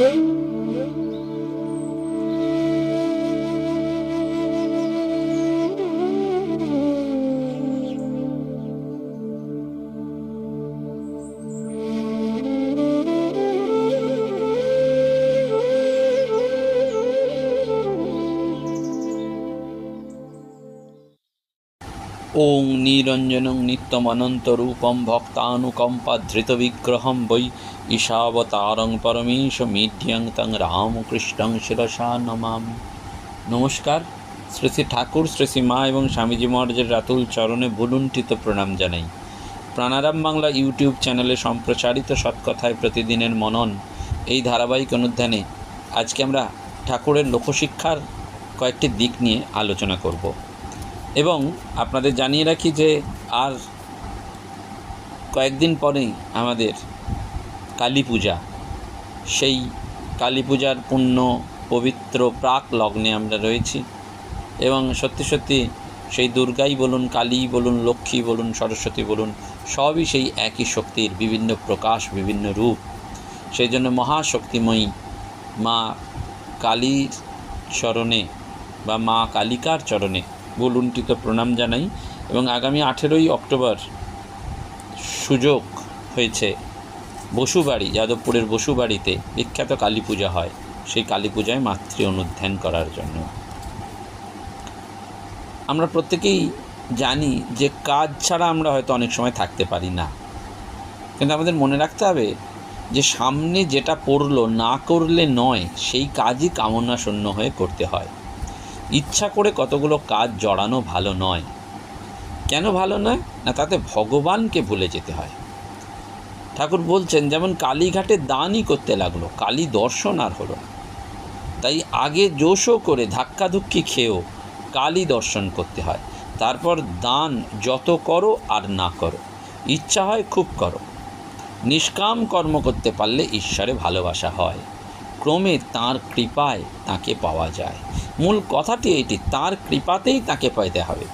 ওং নিরঞ্জনং নিত্যমনন্তরূপম ভক্তানুকম্পাধৃতবিগ্রহম বৈ ঈশাবতারং পরমেশমিড্যং তং রামকৃষ্ণং শিরসা নমামি নমস্কার শ্রী শ্রী ঠাকুর শ্রী শ্রী মা এবং স্বামীজি মহারাজের রাতুল চরণে ভুলুণ্ঠিত প্রণাম জানাই প্রাণারাম বাংলা ইউটিউব চ্যানেলে সম্প্রচারিত সৎকথায় প্রতিদিনের মনন এই ধারাবাহিক অনুধ্যানে আজকে আমরা ঠাকুরের লোকশিক্ষার কয়েকটি দিক নিয়ে আলোচনা করব। এবং আপনাদের জানিয়ে রাখি যে আর কয়েকদিন পরেই আমাদের কালী পূজা। সেই কালী পূজার পূর্ণ পবিত্র প্রাক লগ্নে আমরা রয়েছি এবং সত্যি সত্যি সেই দুর্গাই বলুন, কালী বলুন, লক্ষ্মী বলুন, সরস্বতী বলুন, সবই সেই একই শক্তির বিভিন্ন প্রকাশ, বিভিন্ন রূপ। সেই জন্য মহাশক্তিময়ী মা কালীর চরণে বা মা কালিকার চরণে বলুণ্ঠিত প্রণাম জানাই। এবং আগামী আঠেরোই অক্টোবর সুযোগ হয়েছে বসুবাড়ি, যাদবপুরের বসুবাড়িতে বিখ্যাত কালী পূজা হয়। সেই কালী পূজায় মাতৃ অনুধ্যান করার জন্য। আমরা প্রত্যেকেই জানি যে কাজ ছাড়া আমরা হয়তো অনেক সময় থাকতে পারি না। কিন্তু আমাদের মনে রাখতে হবে যে সামনে যেটা পড়ল না করলে নয়, সেই কাজই কামনা শূন্য হয়ে করতে হয়। ইচ্ছা করে কতগুলো কাজ জড়ানো ভালো নয়। কেন ভালো নয়? না, তাতে ভগবানকে ভুলে যেতে হয়। ঠাকুর বলছেন, যেমন কালীঘাটে দানই করতে লাগল, কালী দর্শন আর হলো না। তাই আগে জোশও করে ধাক্কাধুক্কি খেয়েও কালী দর্শন করতে হয়। তারপর দান যত করো আর না করো, ইচ্ছা হয় খুব করো। নিষ্কাম কর্ম করতে পারলে ঈশ্বরে ভালোবাসা হয়। ক্রমে তার কৃপায় তাকে পাওয়া যায়। মূল কথাটি এটি তার কৃপাতেই তাকে পাইতে হবে।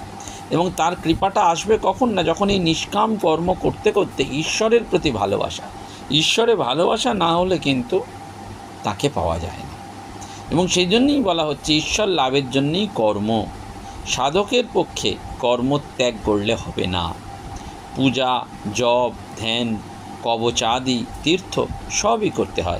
এবং তার কৃপাটা আসবে কখন না, যখন এই নিষ্কাম কর্ম করতে করতে ঈশ্বরের প্রতি ভালোবাসা। ঈশ্বরে ভালোবাসা না হলে কিন্তু তাকে পাওয়া যায় না। এবং সেই জন্যই বলা হচ্ছে, ঈশ্বর লাভের জন্যই কর্ম। সাধকের পক্ষে কর্ম ত্যাগ করলে হবে না। পূজা, জপ, ধ্যান, কবচাদি, তীর্থ সবই করতে হয়।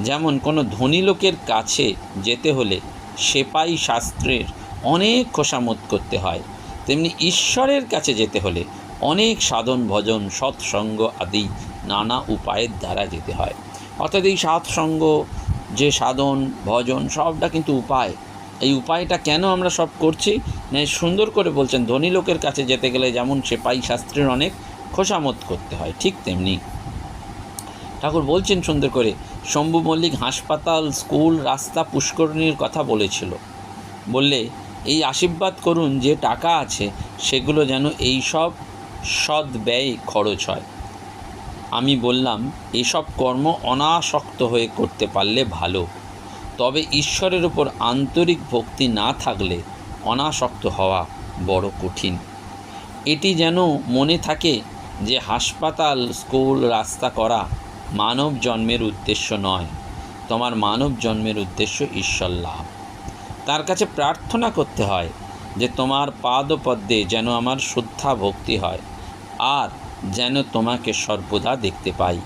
যেমন কোনো ধনী লোকের কাছে যেতে হলে সেপাই শাস্ত্রের অনেক খোসামত করতে হয়। তেমনি ঈশ্বরের কাছে যেতে হলে অনেক সাধন ভজন, সৎসঙ্গ আদি নানা উপায়ের দ্বারা যেতে হয়। অর্থাৎ এই সৎসঙ্গ, যে সাধন, ভজন সবটা কিন্তু উপায়। এই উপায়টা কেন আমরা সব করছি? না সুন্দর করে বলছেন, ধনী লোকের কাছে যেতে গেলে যেমন সেপাই শাস্ত্রের অনেক খোসামত করতে হয়, ঠিক তেমনি। ঠাকুর বলছেন সুন্দর করে শম্ভু মল্লিক হাসপাতাল, স্কুল, রাস্তা পুষ্করণীর কথা বলেছিল। বললে, এই আশীর্বাদ করুন, যে টাকা আছে, সেগুলো যেন এই সব সৎ ব্যয় খরচ হয়। আমি বললাম, এসব কর্ম অনাসক্ত হয়ে করতে পারলে ভালো। তবে ঈশ্বরের উপর আন্তরিক ভক্তি না থাকলে অনাসক্ত হওয়া বড় কঠিন। এটি যেন মনে থাকে যে হাসপাতাল, স্কুল, রাস্তা করা মানব জন্মের উদ্দেশ্য নয়, তোমার মানব জন্মের উদ্দেশ্য ঈশ্বর লাভ। তার কাছে প্রার্থনা করতে হয় যে তোমার পাদপদ্মে যেন আমার শ্রদ্ধা ভক্তি হয়, আর যেন তোমাকে সর্বদা দেখতে পাই।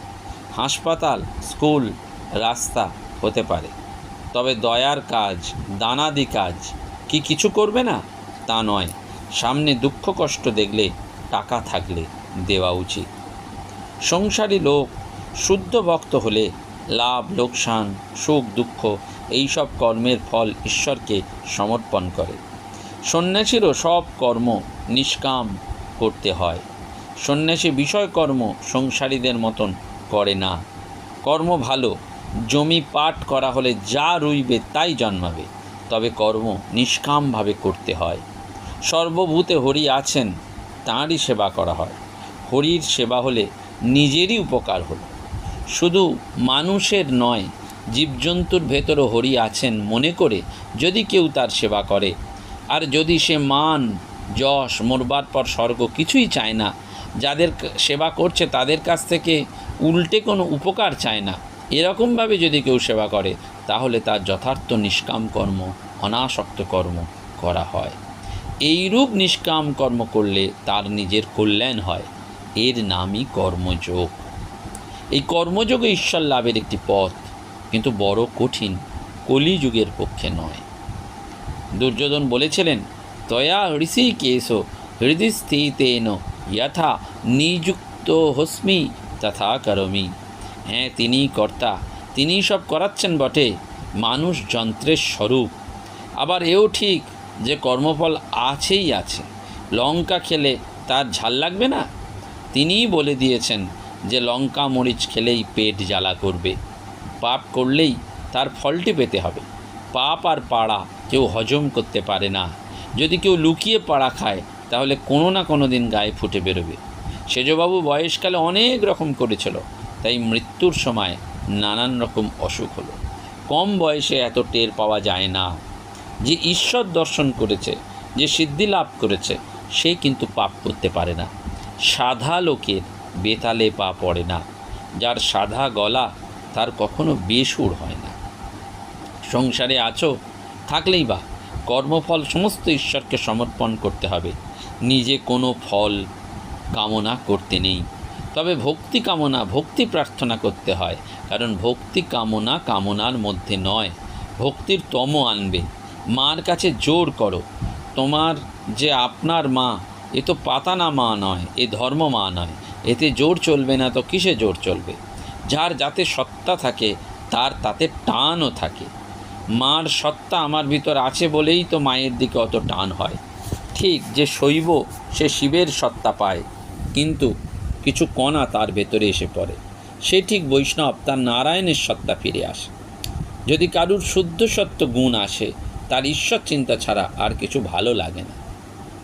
হাসপাতাল, স্কুল, রাস্তা হতে পারে, তবে দয়ার কাজ, দানাদি কাজ কি কিছু করবে না? তা নয়, সামনে দুঃখ কষ্ট দেখলে, টাকা থাকলে দেওয়া উচিত। সংসারী লোক শুদ্ধ ভক্ত হলে লাভ, লোকসান, সুখ, দুঃখ এইসব কর্মের ফল ঈশ্বরকে সমর্পণ করে। সন্ন্যাসীরও সব কর্ম নিষ্কাম করতে হয়। সন্ন্যাসী বিষয়কর্ম সংসারীদের মতন করে না। কর্ম ভালো, জমি পাট করা হলে যা রুইবে তাই জন্মাবে, তবে কর্ম নিষ্কামভাবে করতে হয়। সর্বভূতে হরি আছেন, তাঁরই সেবা করা হয়। হরির সেবা হলে নিজেরই উপকার হলো। শুধু মানুষের নয়, জীবজন্তুর ভেতরও হরি আছেন মনে করে যদি কেউ তার সেবা করে। আর যদি সে মান, যশ, মরবার পর স্বর্গ কিছুই চায় না, যাদের সেবা করছে তাদের কাছ থেকে উল্টে কোনো উপকার চায় না। এরকমভাবে যদি কেউ সেবা করে, তাহলে তার যথার্থ নিষ্কাম কর্ম, অনাসক্ত কর্ম করা হয়। এইরূপ নিষ্কাম কর্ম করলে তার নিজের কল্যাণ হয়। এর নামই কর্মযোগ। এই কর্মযোগে ঈশ্বর লাভের একটি পথ, কিন্তু বড় কঠিন কলিযুগের পক্ষে নয়। দুর্যোধন বলেছিলেন, তয়া ঋষিকেশ হৃদয় স্থিতেন যথা নিযুক্ত হস্মি তথা করমি। হ্যাঁ তিনিই কর্তা তিনিই সব করাচ্ছেন বটে, মানুষ যন্ত্রের স্বরূপ। আবার এও ঠিক যে কর্মফল আছেই আছে, লঙ্কা খেলে তার ঝাল লাগবে না? তিনিই বলে দিয়েছেন যে লঙ্কা মরিচ খেলেই পেট জ্বালা করবে। পাপ করলেই তার ফলটি পেতে হবে। পাপ আর পাড়া কেউ হজম করতে পারে না। যদি কেউ লুকিয়ে পাড়া খায়, তাহলে কোনো না কোনো দিন গায়ে ফুটে বেরোবে। সেজবাবু বয়সকালে অনেক রকম করেছিল, তাই মৃত্যুর সময় নানান রকম অসুখ হলো। কম বয়সে এত টের পাওয়া যায় না। যে ঈশ্বর দর্শন করেছে, যে সিদ্ধি লাভ করেছে, সে কিন্তু পাপ করতে পারে না। সাধা লোকের বেতালে পা পড়ে না। যার সাধা গলা, তার কখনো বেসুর হয় না। সংসারে আছো, থাকলেই বা। কর্মফল সমস্ত ঈশ্বরকে সমর্পণ করতে হবে। নিজে কোনো ফল কামনা করতে নেই। তবে ভক্তি কামনা, ভক্তি প্রার্থনা করতে হয়। কারণ ভক্তি কামনা কামনার মধ্যে নয়। ভক্তির তম আনবে। মার কাছে জোর করো। তোমার যে আপনার মা, এ তো পাতানা মা নয়, এ ধর্ম মা নয়। এতে জোর চলবে না তো কিসে জোর চলবে? যার যাতে সত্তা থাকে, তার তাতে টানও থাকে। মার সত্তা আমার ভিতর আছে বলেই তো মায়ের দিকে অত টান হয়। ঠিক যে শৈব, সে শিবের সত্তা পায়, কিন্তু কিছু কণা তার ভেতরে এসে পড়ে। সে ঠিক বৈষ্ণব, তার নারায়ণের সত্তা ফিরে আসে। যদি কারুর শুদ্ধ সত্য গুণ আসে, তার ঈশ্বর চিন্তা ছাড়া আর কিছু ভালো লাগে না।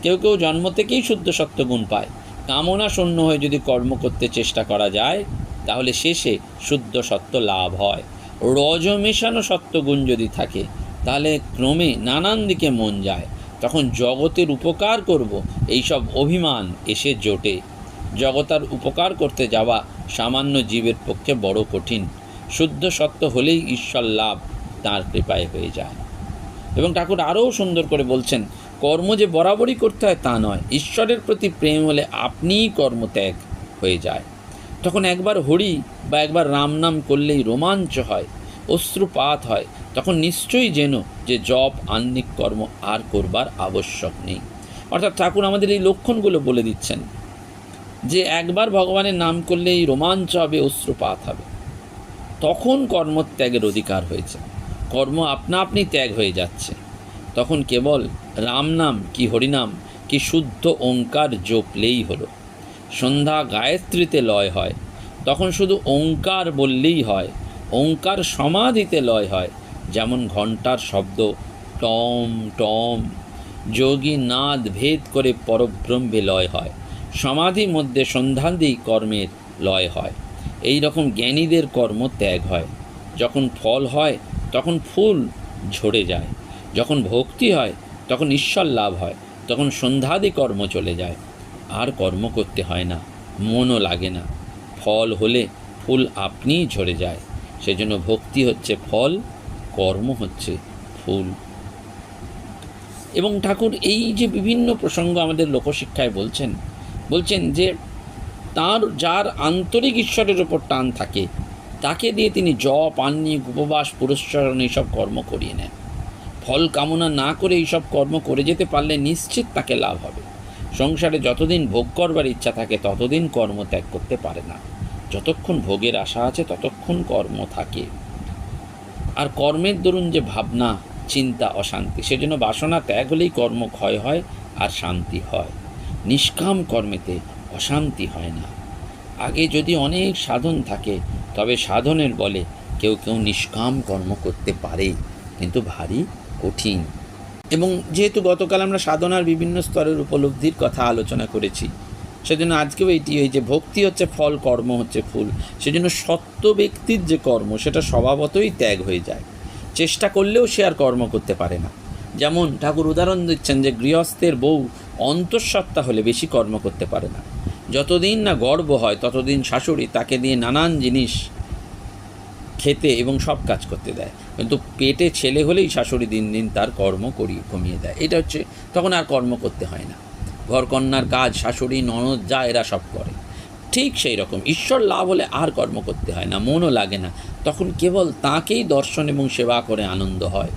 কেউ কেউ জন্ম থেকেই শুদ্ধ সত্য গুণ পায়। কামনা শূন্য হয়ে যদি কর্ম করতে চেষ্টা করা যায়, তাহলে শেষে শুদ্ধ সত্য লাভ হয়। রজ মেশানো সত্যগুণ যদি থাকে, তাহলে ক্রমে নানান দিকে মন যায়। তখন জগতের উপকার করব, এইসব অভিমান এসে জোটে। জগতার উপকার করতে যাওয়া সামান্য জীবের পক্ষে বড় কঠিন। শুদ্ধ সত্য হলেই ঈশ্বর লাভ তাঁর কৃপায় হয়ে যায়। এবং ঠাকুর আরও সুন্দর করে বলছেন কর্ম যে বরাবরই করতে হয় তা নয়। ঈশ্বরের প্রতি প্রেম হলে আপনিই কর্মত্যাগ হয়ে যায়। তখন একবার হরি বা একবার রাম নাম করলেই রোমাঞ্চ হয়, অশ্রুপাত হয়। তখন নিশ্চয়ই যেন যে জপ, আহ্নিক কর্ম আর করবার আবশ্যক নেই। অর্থাৎ ঠাকুর আমাদের এই লক্ষণগুলো বলে দিচ্ছেন যে একবার ভগবানের নাম করলেই রোমাঞ্চ হবে, অশ্রুপাত হবে। তখন কর্মত্যাগের অধিকার হয়েছে। কর্ম আপনা আপনি ত্যাগ হয়ে যাচ্ছে। তখন কেবল রাম নাম, কি হরিনাম, কি শুদ্ধ ওঙ্কার জপলেই হলো। সন্ধ্যা গায়ত্রীতে লয় হয়, তখন শুধু ওঙ্কার বললেই হয়, ওঙ্কার সমাধিতে লয় হয়, যেমন ঘণ্টার শব্দ টম টম। যোগী নাদ ভেদ করে পরব্রহ্মে লয় হয় সমাধির মধ্যে সন্ধ্যাদি কর্মের লয় হয়। এই রকম জ্ঞানীদের কর্ম ত্যাগ হয়। যখন ফল হয়, তখন ফুল ঝরে যায়। যখন ভক্তি হয় তখন ঈশ্বর লাভ হয়, তখন সন্ধ্যাদি কর্ম চলে যায়। আর কর্ম করতে হয় না, মনও লাগে না। ফল হলে ফুল আপনিই ঝরে যায়। সেজন্য ভক্তি হচ্ছে ফল, কর্ম হচ্ছে ফুল। এবং ঠাকুর এই যে বিভিন্ন প্রসঙ্গ আমাদের লোকশিক্ষায় বলছেন বলছেন যে তার, যার আন্তরিক ঈশ্বরের ওপর টান থাকে, তাকে দিয়ে তিনি জপ, আহ্নিক, উপবাস, পুরস্কারণ, এইসব কর্ম করিয়ে নেন। ফল কামনা না করে এইসব কর্ম করে যেতে পারলে নিশ্চিত তাকে লাভ হবে। সংসারে যতদিন ভোগ করবার ইচ্ছা থাকে, ততদিন কর্ম ত্যাগ করতে পারে না। যতক্ষণ ভোগের আশা আছে, ততক্ষণ কর্ম থাকে। আর কর্মের দরুন যে ভাবনা, চিন্তা, অশান্তি, সেজন্য বাসনা ত্যাগ হলেই কর্ম ক্ষয় হয় আর শান্তি হয়। নিষ্কাম কর্মেতে অশান্তি হয় না। আগে যদি অনেক সাধন থাকে, তবে সাধনের বলে কেউ কেউ নিষ্কাম কর্ম করতে পারে, কিন্তু ভারী কঠিন। এবং যেহেতু গতকাল আমরা সাধনার বিভিন্ন স্তরের উপলব্ধির কথা আলোচনা করেছি, সেজন্য আজকেও এটি এই যে ভক্তি হচ্ছে ফল, কর্ম হচ্ছে ফুল, সেজন্য সত্য ব্যক্তির যে কর্ম, সেটা স্বভাবতই ত্যাগ হয়ে যায়। চেষ্টা করলেও সে আর কর্ম করতে পারে না। যেমন ঠাকুর উদাহরণ দিচ্ছেন যে গৃহস্থের বউ অন্তঃসত্ত্বা হলে বেশি কর্ম করতে পারে না। যতদিন না গর্ব হয়, ততদিন শাশুড়ি তাকে দিয়ে নানান জিনিস খেতে এবং সব কাজ করতে দেয়। কিন্তু পেটে ছেলে হলেই শাশুড়ি দিন দিন তার কর্ম করিয়ে কমিয়ে দেয়। এটা হচ্ছে, তখন আর কর্ম করতে হয় না। ঘরকন্যার কাজ, শাশুড়ি, ননদ, যা এরা সব করে। ঠিক সেই রকম, ঈশ্বর লাভ হলে আর কর্ম করতে হয় না, মনও লাগে না। তখন কেবল তাকেই দর্শন এবং সেবা করে আনন্দ হয়।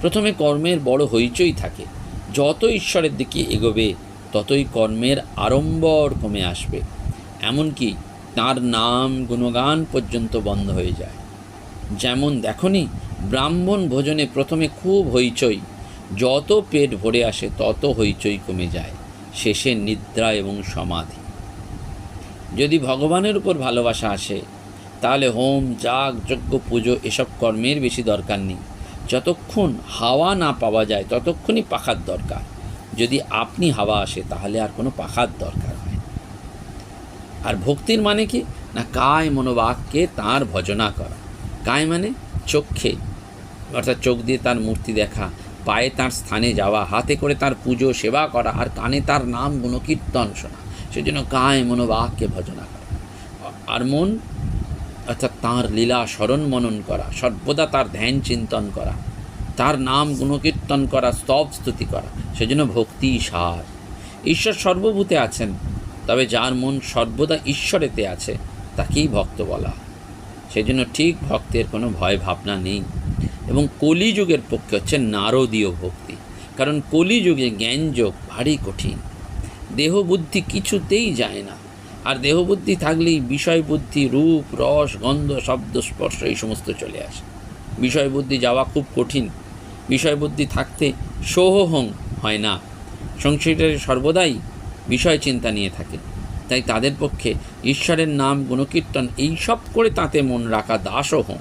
প্রথমে কর্মের বড় হইচই থাকে। যত ঈশ্বরের দিকে এগোবে, ততই কর্মের আড়ম্বর কমে আসবে। এমনকি তার নাম, গুণগান পর্যন্ত বন্ধ হয়ে যায়। যেমন দেখনি ব্রাহ্মণ ভোজনে প্রথমে খুব হইচই। যত পেট ভরে আসে, তত হইচই কমে যায়। শেষে নিদ্রা এবং সমাধি। যদি ভগবানের উপর ভালোবাসা আসে, তাহলে হোম, যাগ, যজ্ঞ, পুজো এসব কর্মের বেশি দরকার নেই। যতক্ষণ হাওয়া না পাওয়া যায়, ততক্ষণই পাখার দরকার। যদি আপনি হাওয়া আসে, তাহলে আর কোনো পাখার দরকার হয় আর ভক্তির মানে কি? না, কায় মনোবাক্যে তার ভজনা করা। কায় মানে? চক্ষে। অর্থাৎ চোখ দিয়ে তার মূর্তি দেখা, পায়ে তার স্থানে যাওয়া, হাতে করে তার পুজো, সেবা করা আর কানে তার নাম গুণকীর্তন শোনা। সেজন্য কায় মনোবাক্যে ভজনা করা। আর মন, অর্থাৎ তাঁর লীলা স্মরণ মনন করা, সর্বদা তার ধ্যান চিন্তন করা, তার নাম গুণকীর্তন করা, স্তব স্তুতি করা, সেজন্য ভক্তি সার। ঈশ্বর সর্বভূতে আছেন, তবে যার মন সর্বদা ঈশ্বরেতে আছে, তাকেই ভক্ত বলা সেজন্য ঠিক ভক্তের কোনো ভয় ভাবনা নেই। এবং কলিযুগের পক্ষে হচ্ছে নারদীয় ভক্তি। কারণ কলিযুগে জ্ঞানযোগ ভারী কঠিন। দেহ বুদ্ধি কিছুতেই যায় না। আর দেহ বুদ্ধি থাকলেই বিষয় বুদ্ধি রূপ, রস, গন্ধ, শব্দ, স্পর্শ এই সমস্ত চলে আসে। বিষয় বুদ্ধি যাওয়া খুব কঠিন। বিষয় বুদ্ধি থাকতে সোহং হয় না। সংসারে সর্বদাই বিষয় চিন্তা নিয়ে থাকে। তাই তাদের পক্ষে ঈশ্বরের নাম, গুণকীর্তন, এইসব করে তাতে মন রাখা দাসও হন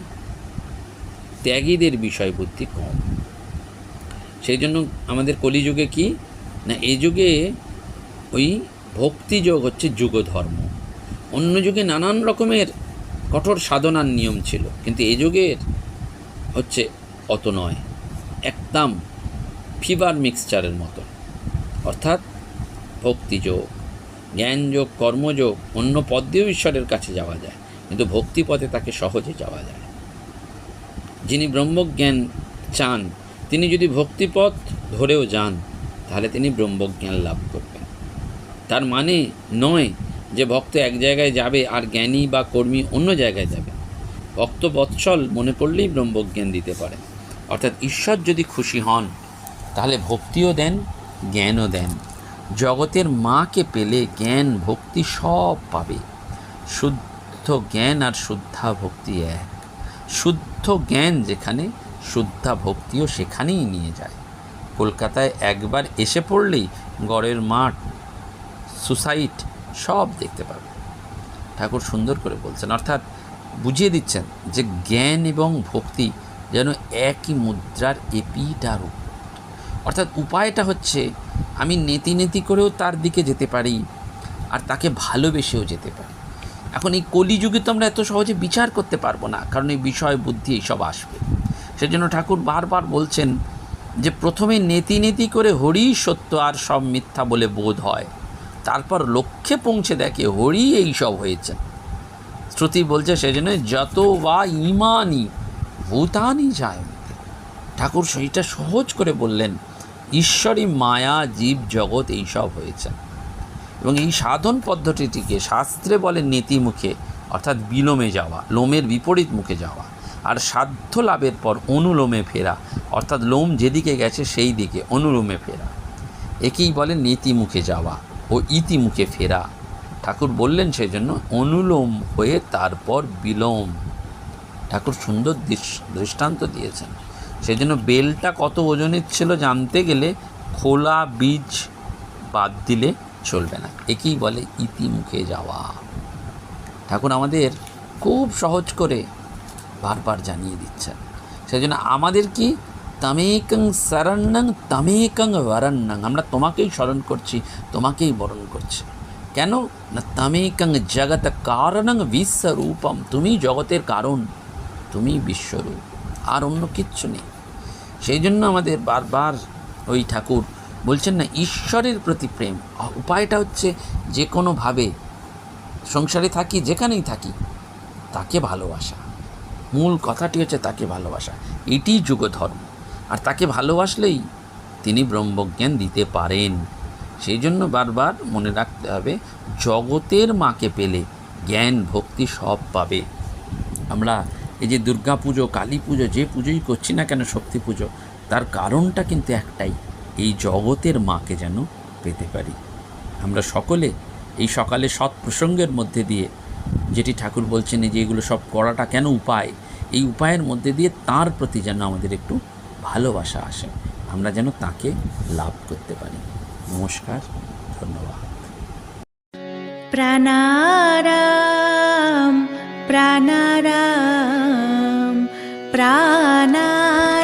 ত্যাগীদের বিষয় বুদ্ধি কম। সেই জন্য আমাদের কলিযুগে কি? না, এই যুগে ওই ভক্তিযোগ হচ্ছে যুগধর্ম। অন্য যুগে নানান রকমের কঠোর সাধনার নিয়ম ছিল, কিন্তু এই যুগের হচ্ছে অত নয়, একদম ফিবার মিক্সচারের মতো। অর্থাৎ ভক্তিযোগ, জ্ঞানযোগ, কর্মযোগ, অন্য পদ দিয়েও ঈশ্বরের কাছে যাওয়া যায়, কিন্তু ভক্তিপথে তাকে সহজে যাওয়া যায় যিনি ব্রহ্মজ্ঞান চান, তিনি যদি ভক্তিপথ ধরেও যান, তাহলে তিনি ব্রহ্মজ্ঞান লাভ করবেন। তার মানে নয় যে ভক্ত এক জায়গায় যাবে আর জ্ঞানী বা কর্মী অন্য জায়গায় যাবে। ভক্ত বৎসল মনে করলেই ব্রহ্মজ্ঞান দিতে পারে অর্থাৎ ঈশ্বর যদি খুশি হন, তাহলে ভক্তিও দেন, জ্ঞানও দেন। জগতের মাকে পেলে জ্ঞান, ভক্তি সব পাবে। শুদ্ধ জ্ঞান আর শুদ্ধা ভক্তি এক। শুদ্ধ জ্ঞান যেখানে শুদ্ধা ভক্তিও সেখানেই নিয়ে যায়। কলকাতায় একবার এসে পড়লেই গড়ের মাঠ, সুসাইট সব দেখতে পাবে। ঠাকুর সুন্দর করে বলছেন, অর্থাৎ বুঝিয়ে দিচ্ছেন যে জ্ঞান এবং ভক্তি যেন একই মুদ্রার এপিট আর। অর্থাৎ উপায়টা হচ্ছে, আমি নেতি নেতি করেও তার দিকে যেতে পারি আর তাকে ভালোবেসেও যেতে পারি। এখন এই কলিযুগে তো আমরা এত সহজে বিচার করতে পারব না, কারণ এই বিষয় বুদ্ধি এইসব আসবে। সেজন্য ঠাকুর বারবার বলছেন যে, প্রথমে নেতি নেতি করে হরি সত্য আর সব মিথ্যা বলে বোধ হয়। তারপর লক্ষ্যে পৌঁছে দেখে হরি এই সব হয়েছে। শ্রুতি বলছে, সেজন্য যত বা ইমানি ভূতানি যায় ঠাকুর সেইটা সহজ করে বললেন, ঈশ্বরী মায়া জীব জগৎ এইসব হয়েছে। এবং এই সাধন পদ্ধতিটিকে শাস্ত্রে বলে নীতিমুখে, অর্থাৎ বিলোমে যাওয়া, লোমের বিপরীত মুখে যাওয়া, আর সাধ্য লাভের পর অনুলোমে ফেরা, অর্থাৎ লোম যেদিকে গেছে সেই দিকে অনুলোমে ফেরা। একেই বলে নীতিমুখে যাওয়া ও ইতিমুখে ফেরা। ঠাকুর বললেন সেজন্য অনুলোম হয়ে তারপর বিলোম। ঠাকুর সুন্দর দৃষ্টান্ত দিয়েছেন। সেই জন্য বেলটা কত ওজনের ছিল জানতে গেলে খোলা বীজ বাদ দিলে চলবে না। একেই বলে ইতিমুখে যাওয়া। ঠাকুর আমাদের খুব সহজ করে বারবার জানিয়ে দিচ্ছেন। সেজন্য আমাদের কি তামেকং শরণ্যং, তামেকং বরণ্যং, আমরা তোমাকেই স্মরণ করছি, তোমাকেই বরণ করছি। কেন? না তামেকং জগৎ কারণং বিশ্বরূপম, তুমি জগতের কারণ, তুমি বিশ্বরূপ, আর অন্য কিচ্ছু নেই। সেই জন্য আমাদের বারবার ওই ঠাকুর বলছেন না, ঈশ্বরের প্রতি প্রেম। উপায়টা হচ্ছে যে কোনোভাবে সংসারে থাকি, যেখানেই থাকি, তাকে ভালোবাসা। মূল কথাটি হচ্ছে তাকে ভালোবাসা। এটিই যুগধর্ম। আর তাকে ভালোবাসলেই তিনি ব্রহ্মজ্ঞান দিতে পারেন। সেই জন্য বারবার মনে রাখতে হবে, জগতের মাকে পেলে জ্ঞান, ভক্তি সব পাবে। আমরা এই যে দুর্গা পুজো কালী পুজো যে পুজোই করছি না কেন শক্তি পুজো, তার কারণটা কিন্তু একটাই। এই জগতের মাকে যেন পেতে পারি। আমরা সকলে এই সকালে সৎ প্রসঙ্গের মধ্যে দিয়ে, যেটি ঠাকুর বলছেন যে এগুলো সব করাটা কেন উপায়, এই উপায়ের মধ্যে দিয়ে তার প্রতি যেন আমাদের একটু ভালোবাসা আসে। আমরা যেন তাকে লাভ করতে পারি। নমস্কার, ধন্যবাদ। প্রাণারাম প্রাণারাম প্রাণারাম।